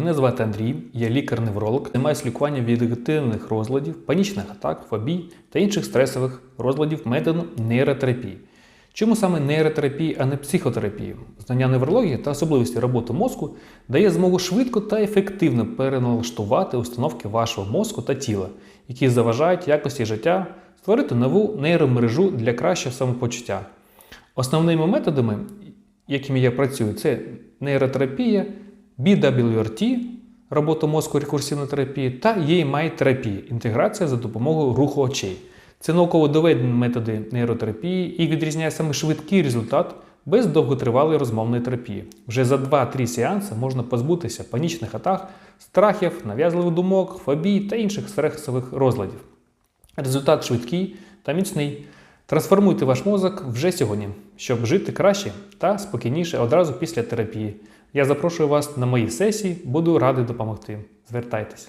Мене звати Андрій, я лікар-невролог, займаюся лікуванням вегетативних розладів, панічних атак, фобій та інших стресових розладів методом нейротерапії. Чому саме нейротерапії, а не психотерапії? Знання неврології та особливості роботи мозку дає змогу швидко та ефективно переналаштувати установки вашого мозку та тіла, які заважають якості життя, створити нову нейромережу для кращого самопочуття. Основними методами, якими я працюю, це нейротерапія, BWRT, робота мозку рекурсивна терапія та EMI терапія, інтеграція за допомогою руху очей. Це науково доведені методи нейротерапії і відрізняє саме швидкий результат без довготривалої розмовної терапії. Вже за 2-3 сеанси можна позбутися панічних атак, страхів, нав'язливих думок, фобій та інших стресових розладів. Результат швидкий та міцний. Трансформуйте ваш мозок вже сьогодні, щоб жити краще та спокійніше одразу після терапії. Я запрошую вас на мої сесії, буду радий допомогти. Звертайтеся.